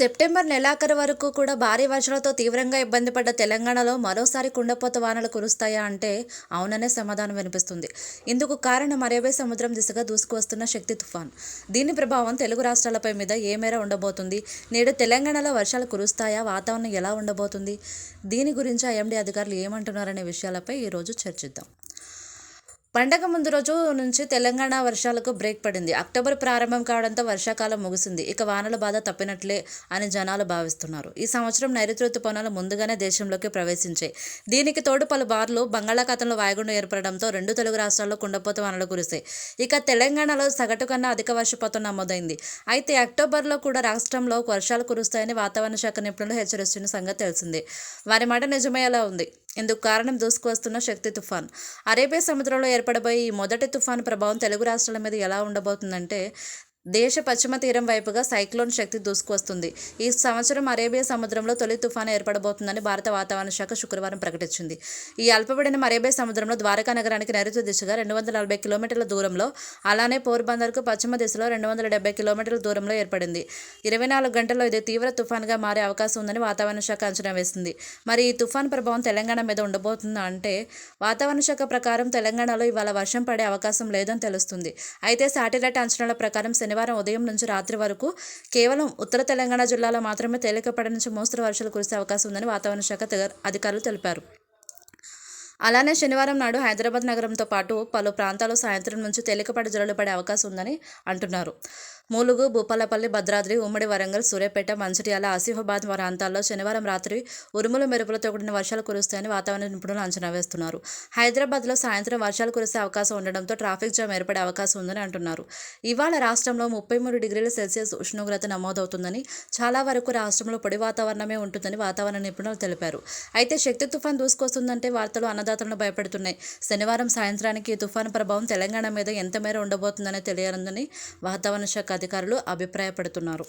September నెలాఖరు వరకు కూడా భారీ వర్షాలతో తీవ్రంగా ఇబ్బంది పడ్డ తెలంగాణలో మరోసారి కుండపోత వానలు కురుస్తాయా అంటే అవుననే సమాధానం వినిపిస్తుంది. ఇందుకు కారణం అరేబే సముద్రం దిశగా దూసుకువస్తున్న శక్తి తుఫాన్. దీని ప్రభావం తెలుగు రాష్ట్రాలపై మీద ఏ మేర ఉండబోతుంది? నేడు తెలంగాణలో వర్షాలు కురుస్తాయా? వాతావరణం ఎలా ఉండబోతుంది? దీని గురించి ఐఎండీ అధికారులు ఏమంటున్నారనే విషయాలపై ఈరోజు చర్చిద్దాం. పండగ ముందు రోజు నుంచి తెలంగాణ వర్షాలకు బ్రేక్ పడింది. అక్టోబర్ ప్రారంభం కావడంతో వర్షాకాలం ముగిసింది. ఇక వానల బాధ తప్పినట్లే అని జనాలు భావిస్తున్నారు. ఈ సంవత్సరం నైరుతి ఋతుపవనాలు ముందుగానే దేశంలోకి ప్రవేశించాయి. దీనికి తోడు పలు బార్లు బంగాళాఖాతంలో వాయుగుండం ఏర్పడడంతో రెండు తెలుగు రాష్ట్రాల్లో కుండపోత వానలు కురిశాయి. ఇక తెలంగాణలో సగటు కన్నా అధిక వర్షపాతం నమోదైంది. అయితే అక్టోబర్లో కూడా రాష్ట్రంలో వర్షాలు కురుస్తాయని వాతావరణ శాఖ నిపుణులు హెచ్చరిస్తున్న సంగతి తెలిసిందే. వారి మాట నిజమయ్యేలా ఉంది. ఇందుకు కారణం దూసుకువస్తున్న శక్తి తుఫాన్. అరేబియా సముద్రంలో ఏర్పడబోయే ఈ మొదటి తుఫాను ప్రభావం తెలుగు రాష్ట్రాల మీద ఎలా ఉండబోతుందంటే దేశ పశ్చిమ తీరం వైపుగా సైక్లోన్ శక్తి దూసుకొస్తుంది ఈ సంవత్సరం అరేబియా సముద్రంలో తొలి తుఫాను ఏర్పడబోతుందని భారత వాతావరణ శాఖ శుక్రవారం ప్రకటించింది. ఈ అల్పపడిన అరేబియా సముద్రంలో ద్వారకా నగరానికి నైరుతి దిశగా రెండు వందల నలభై కిలోమీటర్ల దూరంలో అలానే పోర్బందర్కు పశ్చిమ దిశలో రెండు వందల డెబ్బై కిలోమీటర్ల దూరంలో ఏర్పడింది. ఇరవై నాలుగు గంటల్లో ఇది తీవ్ర తుఫాన్గా మారే అవకాశం ఉందని వాతావరణ శాఖ అంచనా వేసింది. మరి ఈ తుఫాన్ ప్రభావం తెలంగాణ మీద ఉండబోతుందా అంటే వాతావరణ శాఖ ప్రకారం తెలంగాణలో ఇవాళ వర్షం పడే అవకాశం లేదని తెలుస్తుంది. అయితే శాటిలైట్ అంచనాల ప్రకారం శనివారం ఉదయం నుంచి రాత్రి వరకు కేవలం ఉత్తర తెలంగాణ జిల్లాలో మాత్రమే తేలికపడి నుంచి మోస్తరు వర్షాలు కురిసే అవకాశం ఉందని వాతావరణ శాఖ అధికారులు తెలిపారు. అలానే శనివారం నాడు హైదరాబాద్ నగరంతో పాటు పలు ప్రాంతాలు సాయంత్రం నుంచి తేలికపాటి జల్లులు పడే అవకాశం ఉందని అంటున్నారు. ములుగు భూపాలపల్లి భద్రాద్రి ఉమ్మడి వరంగల్ సూర్యాపేట మంచిర్యాల ఆసిఫాబాద్ ప్రాంతాల్లో శనివారం రాత్రి ఉరుముల మెరుపులతో కూడిన వర్షాలు కురుస్తాయని వాతావరణ నిపుణులు అంచనా వేస్తున్నారు. హైదరాబాద్లో సాయంత్రం వర్షాలు కురిసే అవకాశం ఉండడంతో ట్రాఫిక్ జామ్ ఏర్పడే అవకాశం ఉందని అంటున్నారు. ఇవాళ రాష్ట్రంలో ముప్పై మూడు డిగ్రీల సెల్సియస్ ఉష్ణోగ్రత నమోదవుతుందని చాలా వరకు రాష్ట్రంలో పొడి వాతావరణమే ఉంటుందని వాతావరణ నిపుణులు తెలిపారు. అయితే శక్తి తుఫాన్ దూసుకొస్తుందంటే వార్తలు అన్నదాతలను భయపెడుతున్నాయి. శనివారం సాయంత్రానికి ఈ తుఫాను ప్రభావం తెలంగాణ మీద ఎంత మేర ఉండబోతుందనే తెలియనుందని వాతావరణ శాఖ అధికారులు అభిప్రాయపడుతున్నారు.